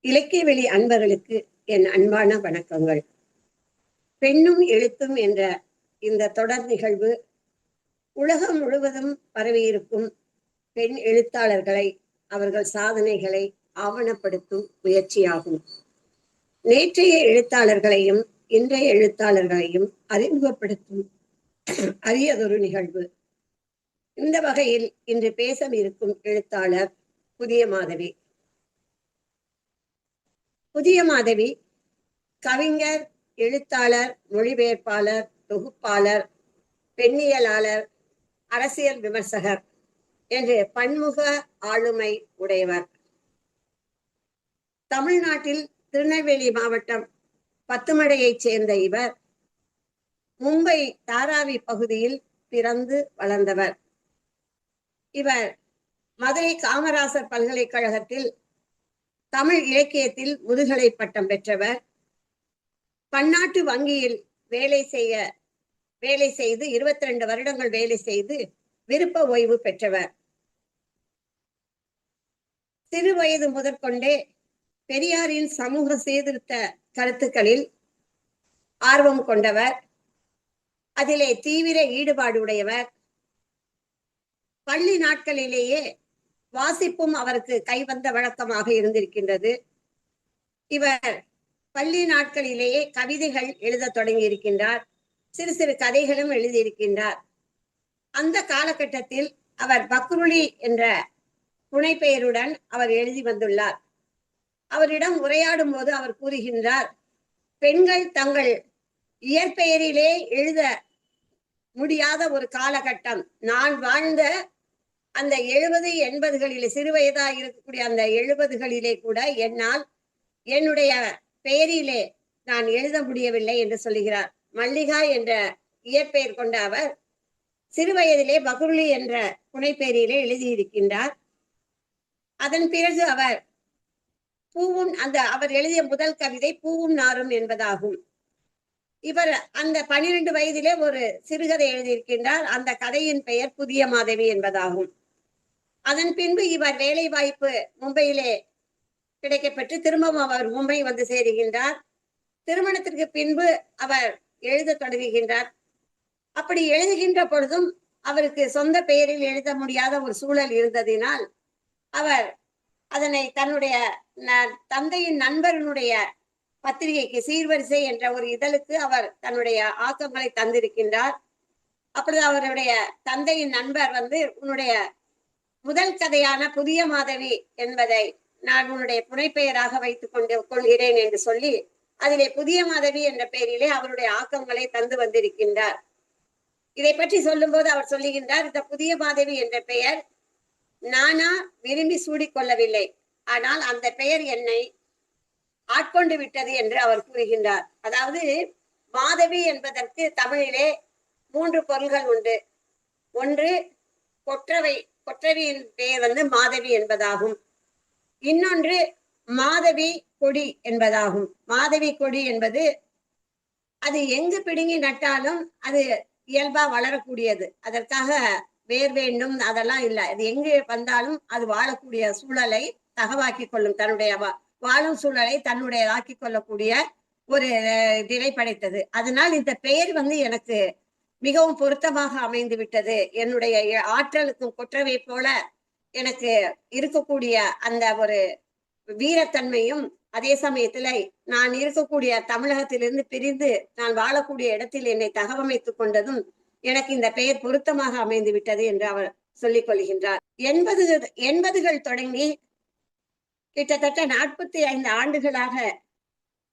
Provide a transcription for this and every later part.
இலக்கிய வெளி அன்பர்களுக்கு என் அன்பான வணக்கங்கள். பெண்ணும் எழுத்தும் என்ற இந்த தொடர் நிகழ்வு உலகம் முழுவதும் பரவியிருக்கும் பெண் எழுத்தாளர்களை அவர்கள் சாதனைகளை ஆவணப்படுத்தும் முயற்சியாகும். நேற்றைய எழுத்தாளர்களையும் இன்றைய எழுத்தாளர்களையும் அறிமுகப்படுத்தும் அரியதொரு நிகழ்வு. இந்த வகையில் இன்று பேச இருக்கும் எழுத்தாளர் புதிய மாதவி புதிய மாதவி கவிஞர் எழுத்தாளர் மொழிபெயர்ப்பாளர் தொகுப்பாளர் பெண்ணியலாளர் அரசியல் விமர்சகர் என்று பன்முக ஆளுமை உடையவர். தமிழ்நாட்டில் திருநெல்வேலி மாவட்டம் பத்துமடையைச் சேர்ந்த இவர் மும்பை தாராவி பகுதியில் பிறந்து வளர்ந்தவர். இவர் மதுரை காமராசர் பல்கலைக்கழகத்தில் தமிழ் இலக்கியத்தில் முதுகலை பட்டம் பெற்றவர். பன்னாட்டு வங்கியில் வேலை செய்ய வேலை செய்து இருபத்தி ரெண்டு வருடங்கள் வேலை செய்து விருப்ப ஓய்வு பெற்றவர். சிறு வயது முதற்கொண்டே பெரியாரின் சமூக சீர்திருத்த கருத்துக்களில் ஆர்வம் கொண்டவர். அதிலே தீவிர ஈடுபாடு உடையவர். பள்ளி நாட்களிலேயே வாசிப்பும் அவருக்கு கைவந்த வழக்கமாக இருந்திருக்கின்றது. இவர் பள்ளி நாட்களிலேயே கவிதைகள் எழுத தொடங்கி இருக்கின்றார் சிறு சிறு கதைகளும் எழுதியிருக்கின்றார். அந்த காலகட்டத்தில் அவர் பக்ருளி என்ற புனைப்பெயருடன் அவர் எழுதி வந்துள்ளார். அவரிடம் உரையாடும் போது அவர் கூறுகின்றார் பெண்கள் தங்கள் இயற்பெயரிலே எழுத முடியாத ஒரு காலகட்டம். நான் வாழ்ந்த அந்த எழுபது எண்பதுகளிலே சிறுவயதாக இருக்கக்கூடிய அந்த எழுபதுகளிலே கூட என்னால் என்னுடைய பெயரிலே நான் எழுத முடியவில்லை என்று சொல்லுகிறார். மல்லிகா என்ற இயற்பெயர் கொண்ட அவர் சிறு வயதிலே பகுருளி என்ற புனைப்பெயரிலே எழுதியிருக்கின்றார். அதன் பிறகு அவர் பூவும் அந்த அவர் எழுதிய முதல் கவிதை பூவும் நாரும் என்பதாகும். இவர் அந்த பனிரெண்டு வயதிலே ஒரு சிறுகதை எழுதியிருக்கின்றார். அந்த கதையின் பெயர் புதிய மாதவி என்பதாகும். அதன் பின்பு இவர் வேலை வாய்ப்பு மும்பையிலே கிடைக்கப்பெற்று திரும்பவும் அவர் மும்பை வந்து சேருகின்றார். திருமணத்திற்கு பின்பு அவர் எழுத தொடங்குகின்றார். அப்படி எழுதுகின்ற பொழுதும் அவருக்கு சொந்த பெயரில் எழுத முடியாத ஒரு சூழல் இருந்ததினால் அவர் அதனை தன்னுடைய தந்தையின் நண்பர்களுடைய பத்திரிகைக்கு சீர்வரிசை என்ற ஒரு இதழுக்கு அவர் தன்னுடைய ஆக்கங்களை தந்திருக்கின்றார். அப்பொழுது அவருடைய தந்தையின் நண்பர் வந்து உன்னுடைய முதல் கதையான புதிய மாதவி என்பதை நான் உன்னுடைய புனைப்பெயராக வைத்துக் கொண்டு கொள்கிறேன் என்று சொல்லி அதிலே புதிய மாதவி என்ற பெயரிலே அவருடைய ஆக்கங்களை தந்து வந்திருக்கின்றார். இதை பற்றி சொல்லும் போது அவர் சொல்லுகின்றார் இந்த புதிய மாதவி என்ற பெயர் நானா விரும்பி சூடிக்கொள்ளவில்லை ஆனால் அந்த பெயர் என்னை ஆட்கொண்டு விட்டது என்று அவர் கூறுகின்றார். அதாவது மாதவி என்பதற்கு தமிழிலே மூன்று பொருள்கள் உண்டு. ஒன்று கொற்றவை கொற்றவியின் பெயர் வந்து மாதவி என்பதாகும். இன்னொன்று மாதவி கொடி என்பதாகும். மாதவி கொடி என்பது அது எங்கு பிடுங்கி நட்டாலும் அது இயல்பா வளரக்கூடியது. அதற்காக வேர் வேண்டும் அதெல்லாம் இல்லை. அது எங்கு வந்தாலும் அது வாழக்கூடிய சூழலை தகவாக்கி கொள்ளும். தன்னுடைய வாழும் சூழலை தன்னுடையதாக்கி கொள்ளக்கூடிய ஒரு நிலை படைத்தது. அதனால் இந்த பெயர் வந்து எனக்கு மிகவும் பொருத்தமாக அமைந்து விட்டது என்னுடைய ஆற்றலுக்கும் கொற்றவை போல எனக்கு இருக்கக்கூடிய அந்த ஒரு வீரத்தன்மையும் அதே சமயத்துல நான் இருக்கக்கூடிய தமிழகத்திலிருந்து பிரிந்து நான் வாழக்கூடிய இடத்தில் என்னை தகவமைத்துக் கொண்டதும் எனக்கு இந்த பெயர் பொருத்தமாக அமைந்து விட்டது என்று அவர் சொல்லிக் கொள்கின்றார். எண்பது எண்பதுகள் தொடங்கி கிட்டத்தட்ட நாற்பத்தி ஐந்து ஆண்டுகளாக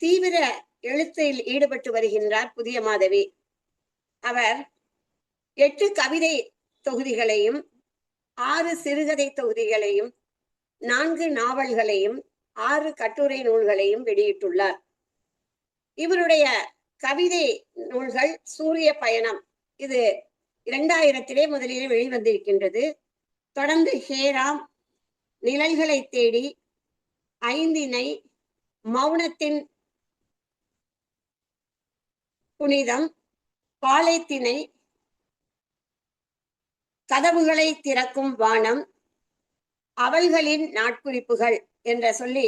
தீவிர எழுத்தில் ஈடுபட்டு வருகின்றார் புதிய மாதவி. அவர் எட்டு கவிதை தொகுதிகளையும் ஆறு சிறுகதை தொகுதிகளையும் நான்கு நாவல்களையும் ஆறு கட்டுரை நூல்களையும் வெளியிட்டுள்ளார். இவருடைய கவிதை நூல்கள் சூரிய பயணம். இது இரண்டாயிரத்திலே முதலில் வெளிவந்திருக்கின்றது. தொடர்ந்து ஹேராம் நிழல்களை தேடி ஐந்தினை மௌனத்தின் புனிதம் பாலைத்திணை கதவுகளை திறக்கும் வானம் அவள்களின் நாட்குறிப்புகள் என்ற சொல்லி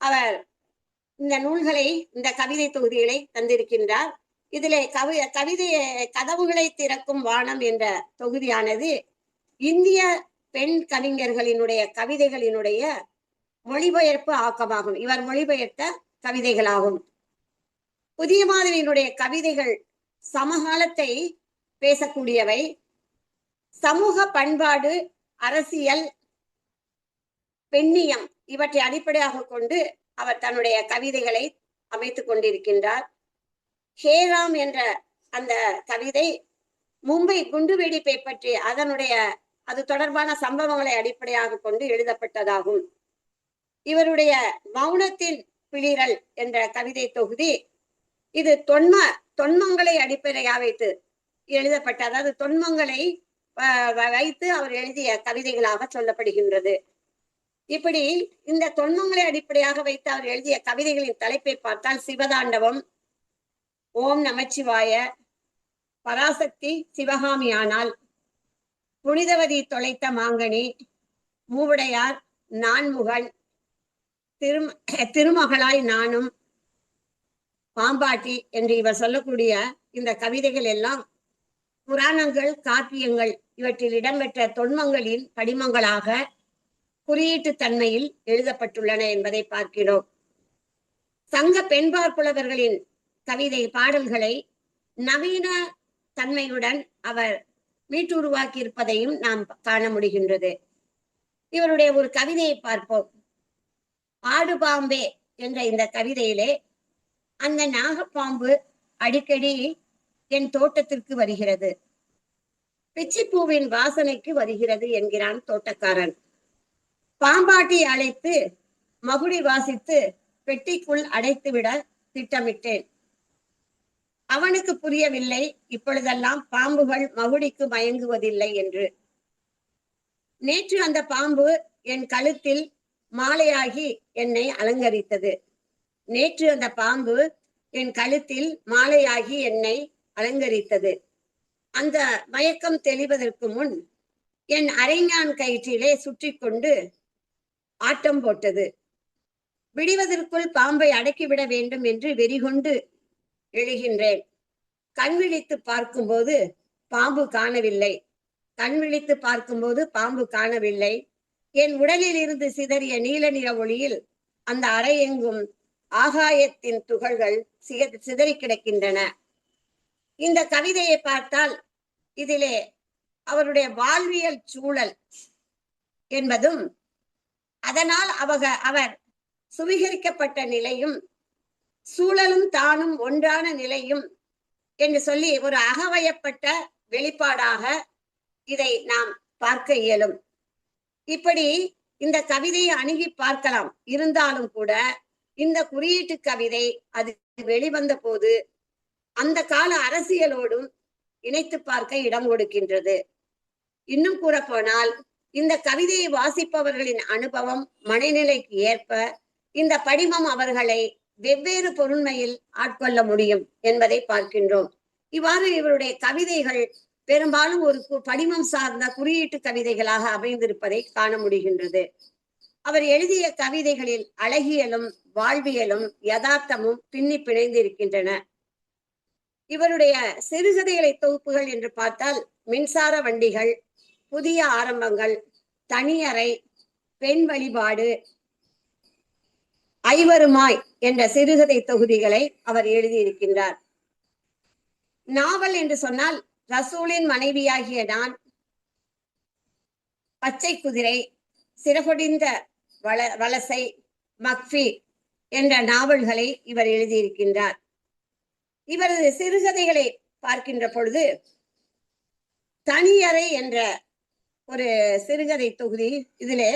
அவர் இந்த நூல்களை இந்த கவிதை தொகுதிகளை தந்திருக்கின்றார். இதிலே கவி கவிதை கதவுகளை திறக்கும் வானம் என்ற தொகுதியானது இந்திய பெண் கவிஞர்களினுடைய கவிதைகளினுடைய மொழிபெயர்ப்பு ஆக்கமாகும். இவர் மொழிபெயர்த்த கவிதைகளாகும். புதிய மாதிரியினுடைய கவிதைகள் சமகாலத்தை பேசக்கூடியவை. சமூக பண்பாடு அரசியல் பெண்ணியம் இவற்றை அடிப்படையாக கொண்டு அவர் தன்னுடைய கவிதைகளை அமைத்துக் கொண்டிருக்கின்றார். ஹேராம் என்ற அந்த கவிதை மும்பை குண்டுவெடிப்பை பற்றி அதனுடைய அது தொடர்பான சம்பவங்களை அடிப்படையாக கொண்டு எழுதப்பட்டதாகும். இவருடைய மௌனத்தின் பிளிரல் என்ற கவிதை தொகுதி இது தொன்ம தொன்மங்களை அடிப்படையாக வைத்து எழுதப்பட்ட அதாவது தொன்மங்களை வ- வ- வைத்து அவர் எழுதிய கவிதைகளாக சொல்லப்படுகின்றது. இப்படி இந்த தொன்மங்களை அடிப்படையாக வைத்து அவர் எழுதிய கவிதைகளின் தலைப்பை பார்த்தால் சிவதாண்டவம் ஓம் நமச்சிவாய பராசக்தி சிவகாமியானால் புனிதவதி தொலைத்த மாங்கனி மூவுடையார் நான்முகன் திரும திருமகளாய் நானும் பாம்பாட்டி என்று இவர் சொல்லக்கூடிய இந்த கவிதைகள் எல்லாம் புராணங்கள் காப்பியங்கள் இவற்றில் இடம்பெற்ற தொன்மங்களின் படிமங்களாக குறியீட்டு தன்மையில் எழுதப்பட்டுள்ளன என்பதை பார்க்கிறோம். சங்க பெண்பார் புலவர்களின் கவிதை பாடல்களை நவீன தன்மையுடன் அவர் மீட்டுருவாக்கி இருப்பதையும் நாம் காண முடிகின்றது. இவருடைய ஒரு கவிதையை பார்ப்போம். ஆடு பாம்பே என்ற இந்த கவிதையிலே அந்த நாகப்பாம்பு அடிக்கடி என் தோட்டத்திற்கு வருகிறது. பிச்சிப்பூவின் வாசனைக்கு வருகிறது என்கிறான் தோட்டக்காரன். பாம்பாட்டி அழைத்து மகுடி வாசித்து பெட்டிக்குள் அடைத்துவிட திட்டமிட்டேன். அவனுக்கு புரியவில்லை இப்பொழுதெல்லாம் பாம்புகள் மகுடிக்கு மயங்குவதில்லை என்று. நேற்று அந்த பாம்பு என் கழுத்தில் மாலையாகி என்னை அலங்கரித்தது. நேற்று அந்த பாம்பு என் கழுத்தில் மாலையாகி என்னை அலங்கரித்தது. அந்த மயக்கம் தெளிவதற்கு முன் என் அரைஞான் கயிற்றிலே சுற்றி கொண்டு ஆட்டம் போட்டது. விடிவதற்குள் பாம்பை அடக்கிவிட வேண்டும் என்று வெறிகொண்டு எழுகின்றேன். கண் விழித்து பார்க்கும்போது பாம்பு காணவில்லை. கண் விழித்து பார்க்கும்போது பாம்பு காணவில்லை. என் உடலில் இருந்து சிதறிய நீல நிற ஒளியில் அந்த அறை எங்கும் ஆகாயத்தின் துகள்கள் சிக- சிதறி கிடக்கின்றன. இந்த கவிதையை பார்த்தால் இதிலே அவருடைய வாழ்வியல் சூழல் என்பதும் அதனால் அவக அவர் சுவீகரிக்கப்பட்ட நிலையும் சூழலும் தானும் ஒன்றான நிலையும் என்று சொல்லி ஒரு அகவயப்பட்ட வெளிப்பாடாக இதை நாம் பார்க்க இயலும். இப்படி இந்த கவிதையை அணுகி பார்க்கலாம். இருந்தாலும் கூட இந்த குறியீட்டு கவிதை அது வெளிவந்த போது அந்த கால அரசியலோடும் இணைத்து பார்க்க இடம் கொடுக்கின்றது இன்னும் கூற போனால் இந்த கவிதையை வாசிப்பவர்களின் அனுபவம் மனநிலைக்கு ஏற்ப இந்த படிமம் அவர்களை வெவ்வேறு பொருண்மையில் ஆட்கொள்ள முடியும் என்பதை பார்க்கின்றோம். இவ்வாறு இவருடைய கவிதைகள் பெரும்பாலும் ஒரு கு- படிமம் சார்ந்த குறியீட்டு கவிதைகளாக அமைந்திருப்பதை காண முடிகின்றது. அவர் எழுதிய கவிதைகளில் அழகியலும் வாழ்வியலும் யதார்த்தமும் பின்னி பிணைந்திருக்கின்றன. இவருடைய சிறுகதைகளை தொகுப்புகள் என்று பார்த்தால் மின்சார வண்டிகள் புதிய ஆரம்பங்கள் தனியறை பெண் வழிபாடு ஐவருமாய் என்ற சிறுகதை தொகுதிகளை அவர் எழுதியிருக்கின்றார். நாவல் என்று சொன்னால் ரசூலின் மனைவியாகிய நான் பச்சை குதிரை சிறகொடிந்த வள வலசை மக்ஃபி என்ற நாவல்களை இவர் எழுதியிருக்கின்றார். இவரது சிறுகதைகளை பார்க்கின்ற பொழுது தனியறை என்ற ஒரு சிறுகதை தொகுதி இதிலே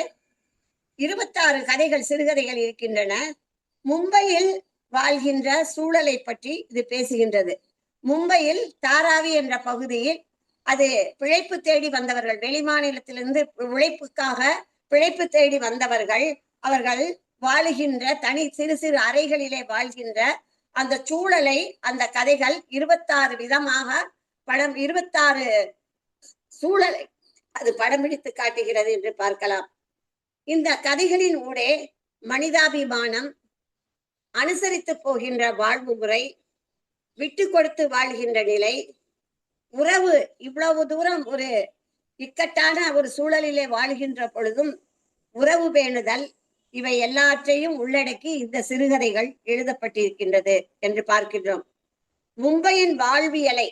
இருபத்தாறு கதைகள் சிறுகதைகள் இருக்கின்றன. மும்பையில் வாழ்கின்ற சூழலை பற்றி இது பேசுகின்றது. மும்பையில் தாராவி என்ற பகுதியில் அது பிழைப்பு தேடி வந்தவர்கள் வெளிமாநிலத்திலிருந்து உழைப்புக்காக பிழைப்பு தேடி வந்தவர்கள் அவர்கள் வாழுகின்ற தனி சிறு சிறு அறைகளிலே வாழ்கின்ற அந்த சூழலை அந்த கதைகள் இருபத்தாறு விதமாக படம் இருபத்தாறு சூழலை அது படம் பிடித்து காட்டுகிறது என்று பார்க்கலாம். இந்த கதைகளின் ஊடே மனிதாபிமானம் அனுசரித்து போகின்ற வாழ்வு முறை விட்டு கொடுத்து வாழ்கின்ற நிலை உறவு இவ்வளவு தூரம் ஒரு இக்கட்டான ஒரு சூழலிலே வாழ்கின்ற பொழுதும் உறவு பேணுதல் இவை எல்லாற்றையும் உள்ளடக்கி இந்த சிறுகதைகள் எழுதப்பட்டிருக்கின்றது என்று பார்க்கின்றோம். மும்பையின் வாழ்வியலை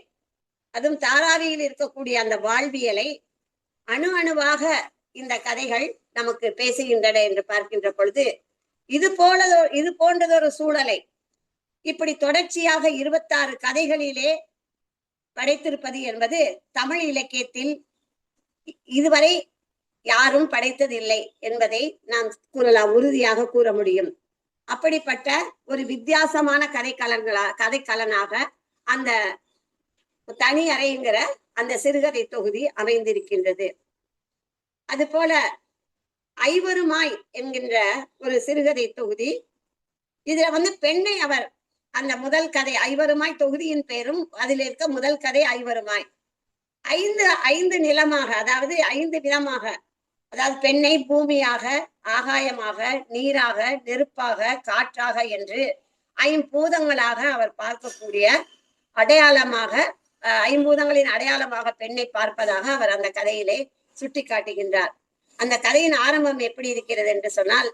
அதுவும் தாராவியில் இருக்கக்கூடிய அந்த வாழ்வியலை அணு அணுவாக இந்த கதைகள் நமக்கு பேசுகின்றன என்று பார்க்கின்ற பொழுது இது போலதோ இது போன்றதொரு சூழலை இப்படி தொடர்ச்சியாக இருபத்தாறு கதைகளிலே படைத்திருப்பது என்பது தமிழ் இலக்கியத்தில் இதுவரை யாரும் படைத்ததில்லை என்பதை நாம் கூறலாம் உறுதியாக கூற முடியும். அப்படிப்பட்ட ஒரு வித்தியாசமான கதைக்கலன்களா கதைக்கலனாக அந்த தனி அறைங்கிற அந்த சிறுகதை தொகுதி அமைந்திருக்கின்றது. அது போல ஐவருமாய் என்கின்ற ஒரு சிறுகதை தொகுதி. இதுல வந்து பெண்ணை அவர் அந்த முதல் கதை ஐவருமாய் தொகுதியின் பெயரும் அதில் இருக்க முதல் கதை ஐவருமாய். ஐந்து ஐந்து நிலமாக அதாவது ஐந்து விதமாக அதாவது பெண்ணை பூமியாக ஆகாயமாக நீராக நெருப்பாக காற்றாக என்று ஐம்பூதங்களாக அவர் பார்க்கக்கூடிய அடையாளமாக ஐம்பூதங்களின் அடையாளமாக பெண்ணை பார்ப்பதாக அவர் அந்த கதையிலே சுட்டி காட்டுகின்றார் அந்த கதையின் ஆரம்பம் எப்படி இருக்கிறது என்று சொன்னால்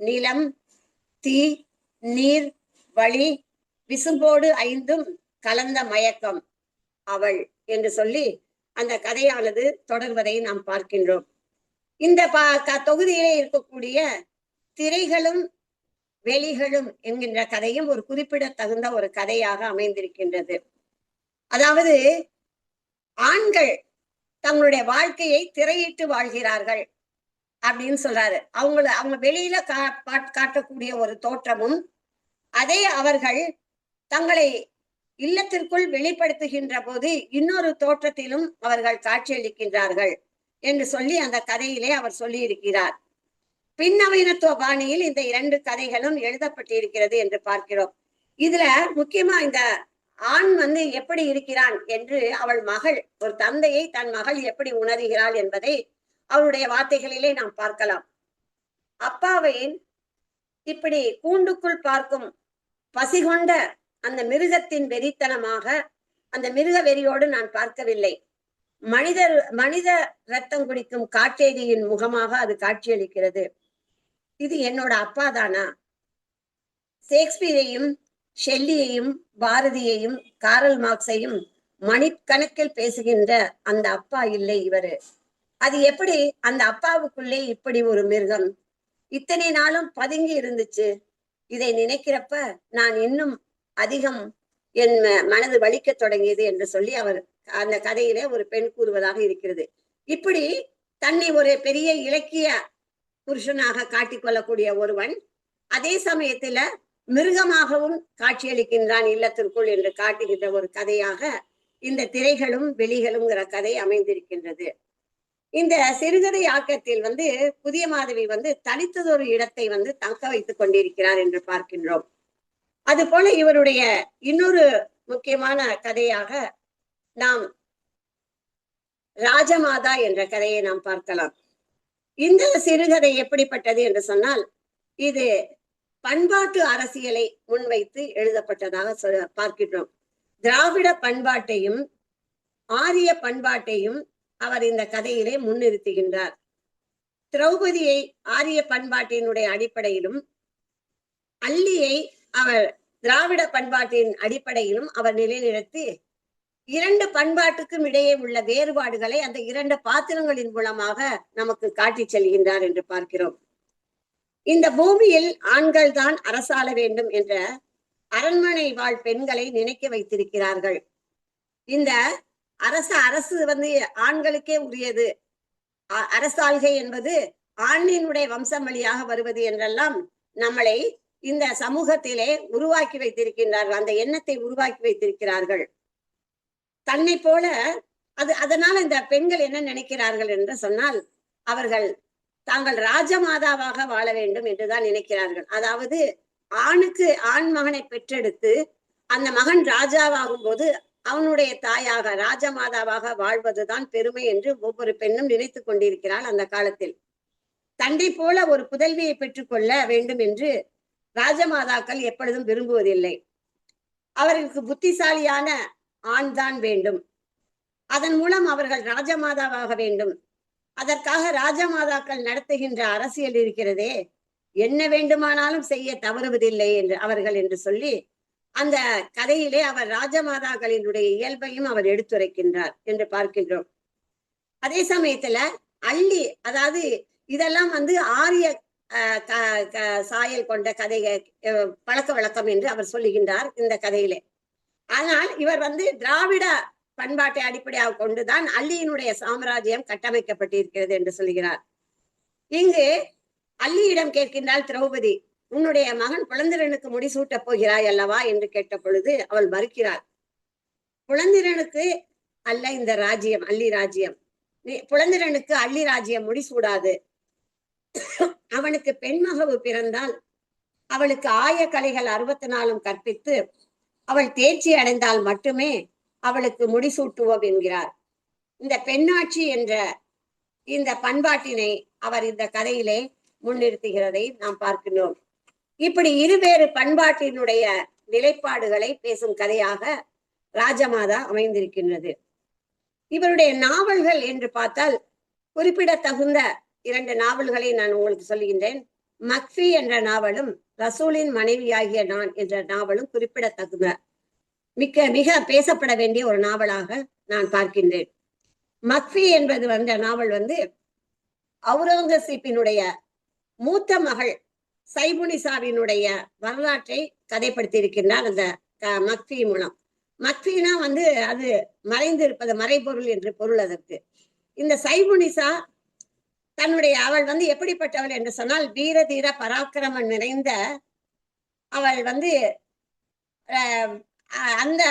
நிலம் தீ நீர் வழி விசும்போடு ஐந்தும் கலந்த மயக்கம் அவள் என்று சொல்லி அந்த கதையானது தொடர்வதை நாம் பார்க்கின்றோம். இந்த பா க- தொகுதியிலே இருக்கக்கூடிய திரைகளும் வெளிகளும் என்கின்ற கதையும் ஒரு குறிப்பிடத்தகுந்த ஒரு கதையாக அமைந்திருக்கின்றது. அதாவது ஆண்கள் தங்களுடைய வாழ்க்கையை திரையிட்டு வாழ்கிறார்கள் அப்படின்னு சொல்றாரு. அவங்கள அவங்க வெளியில கா பாட்- காட்டக்கூடிய ஒரு தோற்றமும் அதே அவர்கள் தங்களை இல்லத்திற்குள் வெளிப்படுத்துகின்ற போது இன்னொரு தோற்றத்திலும் அவர்கள் காட்சியளிக்கின்றார்கள். என்று சொல்லி அந்த கதையிலே அவர் சொல்லியிருக்கிறார். பின்னவீனத்துவ பாணியில் இந்த இரண்டு கதைகளும் எழுதப்பட்டிருக்கிறது என்று பார்க்கிறோம். இதுல முக்கியமா இந்த ஆண் வந்து எப்படி இருக்கிறான் என்று அவள் மகள் ஒரு தந்தையை தன் மகள் எப்படி உணர்கிறாள் என்பதை அவருடைய வார்த்தைகளிலே நாம் பார்க்கலாம். அப்பாவை இப்படி கூண்டுக்குள் பார்க்கும் பசிகொண்ட அந்த மிருகத்தின் வெறித்தனமாக அந்த மிருக வெறியோடு நான் பார்க்கவில்லை. மனிதர் மனித ரத்தம் குடிக்கும் காட்டேரியின் முகமாக அது காட்சியளிக்கிறது. இது என்னோட அப்பா தானா? ஷேக்ஸ்பியரையும் ஷெல்லியையும் பாரதியையும் காரல் மார்க்ஸையும் மணிக்கணக்கில் பேசுகின்ற அந்த அப்பா இல்லை இவரு. அது எப்படி அந்த அப்பாவுக்குள்ளே இப்படி ஒரு மிருகம்? இத்தனை நாளும் பதுங்கி இருந்துச்சு. இதை நினைக்கிறப்ப நான் இன்னும் அதிகம் என் மனது வலிக்க தொடங்கியது என்று சொல்லி அவர் அந்த கதையிலே ஒரு பெண் கூறுவதாக இருக்கிறது. இப்படி தன்னை ஒரு பெரிய இலக்கிய புருஷனாக காட்டிக்கொள்ளக்கூடிய ஒருவன் அதே சமயத்துல மிருகமாகவும் காட்சியளிக்கின்றான் இல்லத்திற்குள் என்று காட்டுகின்ற ஒரு கதையாக இந்த திரைகளும் வெளிகளும்ங்கிற கதை அமைந்திருக்கின்றது. இந்த சிறுகதை ஆக்கத்தில் வந்து புதிய மாதவி வந்து தனித்ததொரு இடத்தை வந்து தக்க வைத்துக் கொண்டிருக்கிறார் என்று பார்க்கின்றோம். அது போல இவருடைய இன்னொரு முக்கியமான கதையாக நாம் ராஜமாதா என்ற கதையை நாம் பார்க்கலாம். இந்த சிறுகதை எப்படிப்பட்டது என்று சொன்னால் இது பண்பாட்டு அரசியலை முன்வைத்து எழுதப்பட்டதாக பார்க்கின்றோம். திராவிட பண்பாட்டையும் ஆரிய பண்பாட்டையும் அவர் இந்த கதையிலே முன்னிறுத்துகின்றார். திரௌபதியை ஆரிய பண்பாட்டினுடைய அடிப்படையிலும் அல்லியை அவர் திராவிட பண்பாட்டின் அடிப்படையிலும் அவர் நிலைநிறுத்தி இரண்டு பண்பாட்டுக்கும் இடையே உள்ள வேறுபாடுகளை அந்த இரண்டு பாத்திரங்களின் மூலமாக நமக்கு காட்டிச் செல்கின்றார் என்று பார்க்கிறோம். இந்த பூமியில் ஆண்கள் தான் அரசாள வேண்டும் என்ற அரண்மனை வாழ் பெண்களை நினைக்க வைத்திருக்கிறார்கள். இந்த அரச அரசு வந்து ஆண்களுக்கே உரியது. அ- அரசாள்கை என்பது ஆண்ணினுடைய வம்சம் வழியாக வருவது என்றெல்லாம் நம்மளை இந்த சமூகத்திலே உருவாக்கி வைத்திருக்கின்றார்கள். அந்த எண்ணத்தை உருவாக்கி வைத்திருக்கிறார்கள். தன்னை போல அது அதனால இந்த பெண்கள் என்ன நினைக்கிறார்கள் என்று சொன்னால் அவர்கள் தாங்கள் ராஜமாதாவாக வாழ வேண்டும் என்றுதான் நினைக்கிறார்கள். அதாவது ஆணுக்கு ஆண் மகனை பெற்றெடுத்து அந்த மகன் ராஜாவாகும் போது அவனுடைய தாயாக ராஜமாதாவாக வாழ்வதுதான் பெருமை என்று ஒவ்வொரு பெண்ணும் நினைத்துக் கொண்டிருக்கிறாள் அந்த காலத்தில். தந்தை போல ஒரு புதல்வியை பெற்றுக்கொள்ள வேண்டும் என்று ராஜமாதாக்கள் எப்பொழுதும் விரும்புவதில்லை. அவர்களுக்கு புத்திசாலியான ஆண் தான் வேண்டும். அதன் மூலம் அவர்கள் ராஜமாதாவாக வேண்டும். அதற்காக ராஜமாதாக்கள் நடத்துகின்ற அரசியல் இருக்கிறதே. என்ன வேண்டுமானாலும் செய்ய தவறுவதில்லை என்று அவர்கள் என்று சொல்லி அந்த கதையிலே அவர் ராஜமாதாக்களினுடைய இயல்பையும் அவர் எடுத்துரைக்கின்றார் என்று பார்க்கின்றோம். அதே சமயத்துல அள்ளி அதாவது இதெல்லாம் வந்து ஆரிய க- க- சாயல் கொண்ட கதை பழக்க வழக்கம் என்று அவர் சொல்லுகின்றார் இந்த கதையிலே. ஆனால் இவர் வந்து திராவிட பண்பாட்டை அடிப்படையாக கொண்டுதான் அள்ளியினுடைய சாம்ராஜ்யம் கட்டமைக்கப்பட்டிருக்கிறது என்று சொல்கிறார். இங்கு அள்ளியிடம் கேட்கின்றாள் திரௌபதி உன்னுடைய மகன் புலந்திரனுக்கு முடிசூட்டப் போகிறாய் அல்லவா? என்று கேட்ட பொழுது அவள் மறுக்கிறாள் புலந்திரனுக்கு அல்ல இந்த ராஜ்யம் அள்ளி ராஜ்யம். நீ- புலந்திரனுக்கு அள்ளி ராஜ்யம் முடிசூடாது. அவனுக்கு பெண்மகவு பிறந்தால் அவளுக்கு ஆய கலைகள் அறுபத்தி நாலும் கற்பித்து அவள் தேர்ச்சி அடைந்தால் மட்டுமே அவளுக்கு முடிசூட்டுவோம் என்கிறார் இந்த பெண்ணாட்சி என்ற இந்த பண்பாட்டினை அவர் இந்த கதையிலே முன்னிறுத்துகிறதை நாம் பார்க்கின்றோம். இப்படி இருவேறு பண்பாட்டினுடைய நிலைப்பாடுகளை பேசும் கதையாக ராஜமாதா அமைந்திருக்கின்றது. இவருடைய நாவல்கள் என்று பார்த்தால் குறிப்பிடத்தகுந்த இரண்டு நாவல்களை நான் உங்களுக்கு சொல்லுகின்றேன் மக்ஃபி என்ற நாவலும் ரசூலின் மனைவியாகிய நான் என்ற நாவலும் குறிப்பிடத்தகுந்த மிக்க மிக பேசப்பட வேண்டிய ஒரு நாவலாக நான் பார்க்கின்றேன். மக்ஃபி என்பது வந்த நாவல் வந்து அவுரங்கசீப்பினுடைய மூத்த மகள் சைபுனிசாவினுடைய வரலாற்றை கதைப்படுத்தியிருக்கின்றார் அந்த க- மக்ஃபி மூலம். மக்ஃபினா வந்து அது மறைந்து இருப்பது மறைபொருள் என்று பொருள் அதற்கு. இந்த சைபுனிசா தன்னுடைய அவள் வந்து எப்படிப்பட்டவள் என்று சொன்னால் வீர தீர பராக்கிரமம் நிறைந்த அவள் வந்து அஹ், அந்த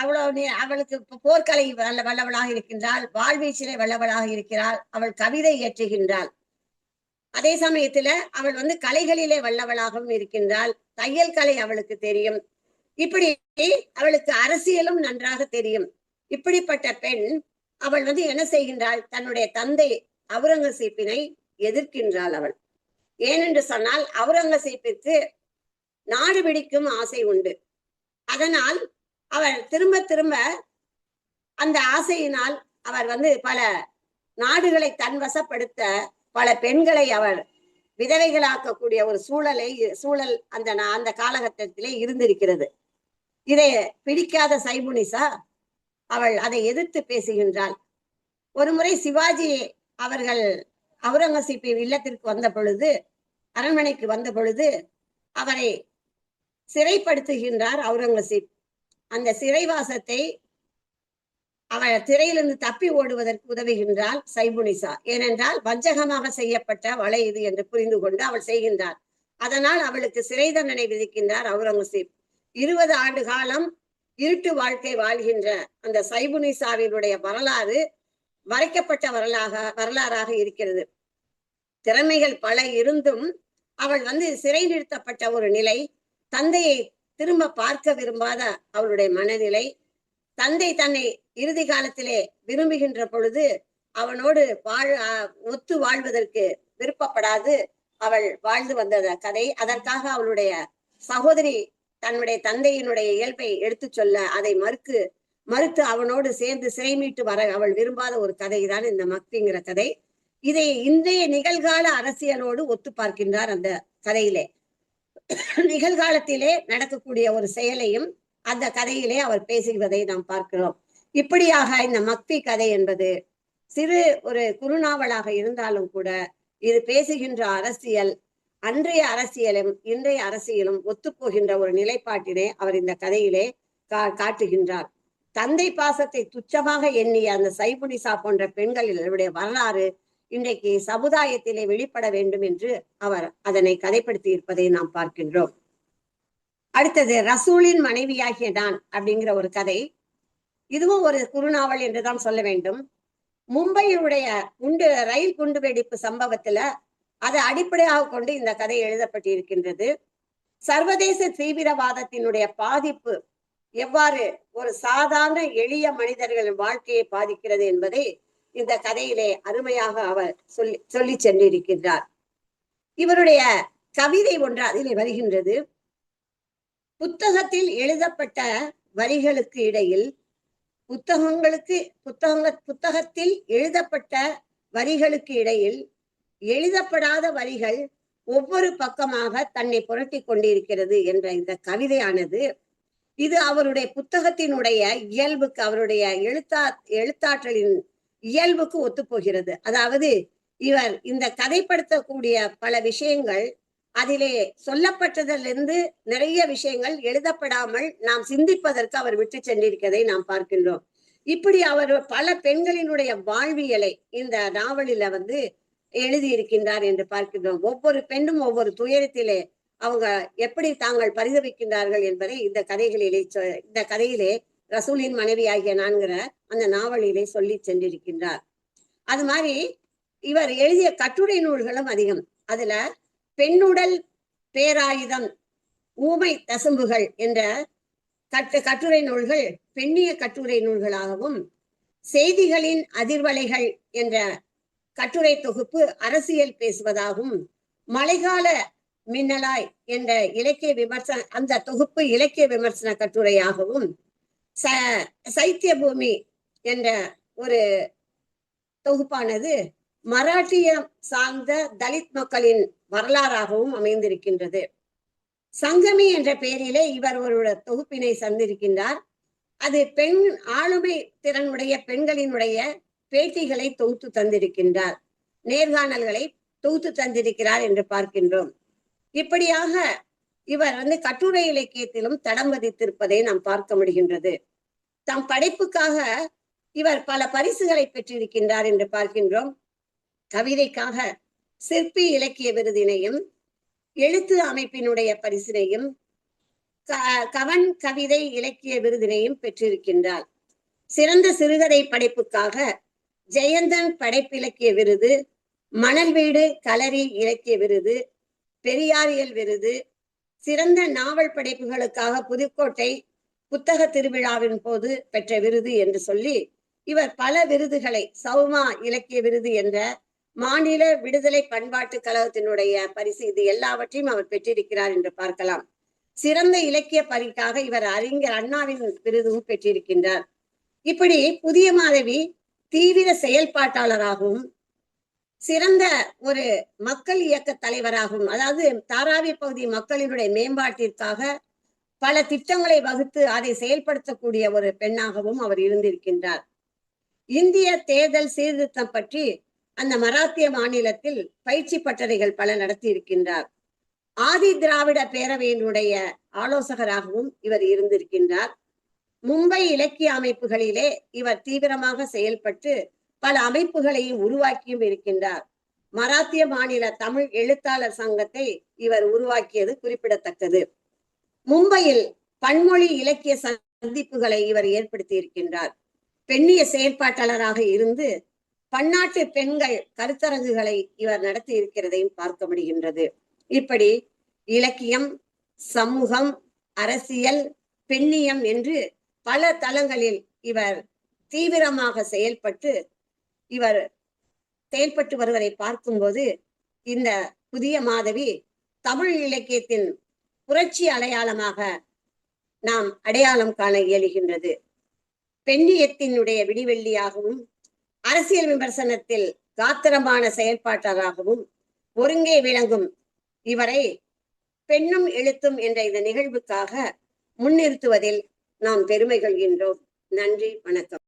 அவ்வளவு அவளுக்கு போர்க்கலை வல்ல வல்லவளாக இருக்கின்றாள் வாழ்வீச்சிலே வல்லவளாக இருக்கிறாள் அவள் கவிதை இயற்றுகின்றாள். அதே சமயத்துல அவள் வந்து கலைகளிலே வல்லவளாகவும் இருக்கின்றாள் தையல் கலை அவளுக்கு தெரியும். இப்படி அவளுக்கு அரசியலும் நன்றாக தெரியும். இப்படிப்பட்ட பெண் அவள் வந்து என்ன செய்கின்றாள் தன்னுடைய தந்தை அவுரங்கசீப்பினை எதிர்க்கின்றாள் அவள். ஏனென்று சொன்னால் அவுரங்கசீப்பிற்கு நாடு பிடிக்கும் ஆசை உண்டு. அதனால் அவர் திரும்ப திரும்ப அந்த ஆசையினால் அவர் வந்து பல நாடுகளை தன்வசப்படுத்த பல பெண்களை அவர் விதவைகளாக்கக்கூடிய ஒரு சூழலை சூழல் அந்த அந்த காலகட்டத்திலே இருந்திருக்கிறது. இதை பிடிக்காத சைபுனிசா அவள் அதை எதிர்த்து பேசுகின்றாள். ஒரு முறை சிவாஜி அவர்கள் அவுரங்கசீப்பின் இல்லத்திற்கு வந்த பொழுது அரண்மனைக்கு வந்த பொழுது அவரை சிறைப்படுத்துகின்றார் அவுரங்கசீப். அந்த சிறைவாசத்தை அவள் திரையிலிருந்து தப்பி ஓடுவதற்கு உதவுகின்றாள் சைபுனிசா. ஏனென்றால் வஞ்சகமாக செய்யப்பட்ட வலை இது என்று புரிந்து கொண்டு அவள் செய்கின்றார். அதனால் அவளுக்கு சிறை தண்டனை விதிக்கின்றார் அவுரங்கசீப். இருபது ஆண்டு காலம் இருட்டு வாழ்க்கை வாழ்கின்ற அந்த சைபுனிசாவினுடைய வரலாறு வரைக்கப்பட்ட வரலாக வரலாறாக இருக்கிறது. திறமைகள் பல இருந்தும் அவள் வந்து சிறை நிறுத்தப்பட்ட ஒரு நிலை தந்தையை திரும்ப பார்க்க விரும்பாத அவளுடைய மனநிலை தந்தை தன்னை இறுதி காலத்திலே விரும்புகின்ற பொழுது அவனோடு வாழ் ஒத்து வாழ்வதற்கு விருப்பப்படாது அவள் வாழ்ந்து வந்த கதை. அதற்காக அவளுடைய சகோதரி தன்னுடைய தந்தையினுடைய இயல்பை எடுத்துச் சொல்ல அதை மறுக்கு. மறுத்து அவனோடு சேர்ந்து சிறை மீட்டு வர அவள் விரும்பாத ஒரு கதை தான் இந்த மக்திங்கிற கதை. இதை இன்றைய நிகழ்கால அரசியலோடு ஒத்து பார்க்கின்றார் அந்த கதையிலே. நிகழ்காலத்திலே நடக்கக்கூடிய ஒரு செயலையும் அந்த கதையிலே அவர் பேசுகிறதை நாம் பார்க்கிறோம். இப்படியாக இந்த மக்தி கதை என்பது சிறு ஒரு குறுநாவலாக இருந்தாலும் கூட இது பேசுகின்ற அரசியல் அன்றைய அரசியலும் இன்றைய அரசியலும் ஒத்துப்போகின்ற ஒரு நிலைப்பாட்டினை அவர் இந்த கதையிலே கா காட்டுகின்றார். தந்தை பாசத்தை துச்சமாக எண்ணிய அந்த சைபுனிசா போன்ற பெண்களினுடைய வரலாறு இன்றைக்கு சமுதாயத்திலே வெளிப்பட வேண்டும் என்று அவர் அதனை கதைப்படுத்தி இருப்பதை நாம் பார்க்கின்றோம். அடுத்தது ரசூலின் மனைவியாகிய நான் அப்படிங்கிற ஒரு கதை. இதுவும் ஒரு குறுநாவல் என்றுதான் சொல்ல வேண்டும். மும்பையுடைய குண்டு ரயில் குண்டு வெடிப்பு சம்பவத்துல அதை அடிப்படையாக கொண்டு இந்த கதை எழுதப்பட்டிருக்கின்றது. சர்வதேச தீவிரவாதத்தினுடைய பாதிப்பு எவ்வாறு ஒரு சாதாரண எளிய மனிதர்களின் வாழ்க்கையை பாதிக்கிறது என்பதை இந்த கதையிலே அருமையாக அவர் சொல்லி சொல்லி சென்றிருக்கின்றார். இவருடைய கவிதை ஒன்று அதிலே வருகின்றது. புத்தகத்தில் எழுதப்பட்ட வரிகளுக்கு இடையில் புத்தகங்களுக்கு புத்தகங்க புத்தகத்தில் எழுதப்பட்ட வரிகளுக்கு இடையில் எழுதப்படாத வரிகள் ஒவ்வொரு பக்கமாக தன்னை புரட்டி கொண்டிருக்கிறது என்ற இந்த கவிதையானது இது அவருடைய புத்தகத்தினுடைய இயல்புக்கு அவருடைய எழுத்தா எழுத்தாற்றலின் இயல்புக்கு ஒத்துப்போகிறது. அதாவது இவர் இந்த கதைப்படுத்தக்கூடிய பல விஷயங்கள் அதிலே சொல்லப்பட்டதிலிருந்து நிறைய விஷயங்கள் எழுதப்படாமல் நாம் சிந்திப்பதற்கு அவர் விட்டு சென்றிருக்கிறதை நாம் பார்க்கின்றோம். இப்படி அவர் பல பெண்களினுடைய வாழ்வியலை இந்த நாவலில வந்து எழுதியிருக்கின்றார் என்று பார்க்கின்றோம். ஒவ்வொரு பெண்ணும் ஒவ்வொரு துயரத்திலே அவங்க எப்படி தாங்கள் பரிதவிக்கின்றார்கள் என்பதை இந்த கதைகளிலே இந்த கதையிலே ரசூலின் மனைவி ஆகிய நான்கிற அந்த நாவலிலே சொல்லி சென்றிருக்கின்றார். அது மாதிரி இவர் எழுதிய கட்டுரை நூல்களும் அதிகம். அதுல பெண்ணுடல் பேராயுதம் ஊமை தசும்புகள் என்ற கட்டு கட்டுரை நூல்கள் பெண்ணிய கட்டுரை நூல்களாகவும் செய்திகளின் அதிர்வலைகள் என்ற கட்டுரை தொகுப்பு அரசியல் பேசுவதாகவும் மழைக்கால மின்னலாய் என்ற இலக்கிய விமர்சன அந்த தொகுப்பு இலக்கிய விமர்சன கட்டுரையாகவும் ச சைத்திய பூமி என்ற ஒரு தொகுப்பானது மராட்டியம் சார்ந்த தலித் மக்களின் வரலாறாகவும் அமைந்திருக்கின்றது. சங்கமி என்ற பெயரிலே இவர் ஒரு தொகுப்பினை சந்திருக்கின்றார். அது பெண் ஆளுமை திறனுடைய பெண்களினுடைய பேட்டிகளை தொகுத்து தந்திருக்கின்றார். நேர்காணல்களை தொகுத்து தந்திருக்கிறார் என்று பார்க்கின்றோம். இப்படியாக இவர் வந்து கட்டுரை இலக்கியத்திலும் தடம் பதித்திருப்பதை நாம் பார்க்க முடிகின்றது. தம் படைப்புக்காக இவர் பல பரிசுகளை பெற்றிருக்கின்றார் என்று பார்க்கின்றோம். கவிதைக்காக சிற்பி இலக்கிய விருதினையும் எழுத்து அமைப்பினுடைய பரிசினையும் க- கவன் கவிதை இலக்கிய விருதினையும் பெற்றிருக்கின்றார். சிறந்த சிறுகதை படைப்புக்காக ஜெயந்தன் படைப்பிலக்கிய விருது மணல் வீடு கலரி இலக்கிய விருது பெரியாரியல் விருது சிறந்த நாவல் படைப்புகளுக்காக புதுக்கோட்டை புத்தக திருவிழாவின் போது பெற்ற விருது என்று சொல்லி இவர் பல விருதுகளை சௌமா இலக்கிய விருது என்ற மாநில விடுதலை பண்பாட்டு கழகத்தினுடைய பரிசு இது எல்லாவற்றையும் அவர் பெற்றிருக்கிறார் என்று பார்க்கலாம். சிறந்த இலக்கிய பரிக்காக இவர் அறிஞர் அண்ணாவின் விருதும் பெற்றிருக்கின்றார். இப்படி புதிய மாதவி தீவிர செயல்பாட்டாளராகவும் சிறந்த ஒரு மக்கள் இயக்க தலைவராகவும் அதாவது தாராவி பகுதி மக்களினுடைய மேம்பாட்டிற்காக பல திட்டங்களை வகுத்து அதை செயல்படுத்தக்கூடிய ஒரு பெண்ணாகவும் அவர் இருந்திருக்கின்றார். இந்திய தேர்தல் சீர்திருத்தம் பற்றி அந்த மராத்திய மாநிலத்தில் பயிற்சி பட்டறைகள் பல நடத்தி இருக்கின்றார் ஆதி திராவிட பேரவையினுடைய ஆலோசகராகவும் இவர் இருந்திருக்கின்றார். மும்பை இலக்கிய அமைப்புகளிலே இவர் தீவிரமாக செயல்பட்டு பல அமைப்புகளையும் உருவாக்கியும் இருக்கின்றார். மராத்திய மாநில தமிழ் எழுத்தாளர் சங்கத்தை இவர் உருவாக்கியது குறிப்பிடத்தக்கது. மும்பையில் பன்மொழி இலக்கிய சந்திப்புகளை இவர் ஏற்படுத்தி இருக்கின்றார். பெண்ணிய செயற்பாட்டாளராக இருந்து பன்னாட்டு பெண்கள் கருத்தரங்குகளை இவர் நடத்தி இருக்கிறதையும் பார்க்க முடிகின்றது. இப்படி இலக்கியம் சமூகம் அரசியல் பெண்ணியம் என்று பல தளங்களில் இவர் தீவிரமாக செயல்பட்டு இவர் செயல்பட்டு வருவதை பார்க்கும்போது இந்த புதிய மாதவி தமிழ் இலக்கியத்தின் புரட்சி அடையாளமாக நாம் அடையாளம் காண இயலுகின்றது. பெண்ணியத்தினுடைய விடிவெள்ளியாகவும் அரசியல் விமர்சனத்தில் காத்திரமான செயல்பாட்டாளராகவும் ஒருங்கே விளங்கும் இவரை பெண்ணும் எழுத்தும் என்ற இந்த நிகழ்வுக்காக முன்னிறுத்துவதில் நாம் பெருமை கொள்கின்றோம். நன்றி வணக்கம்.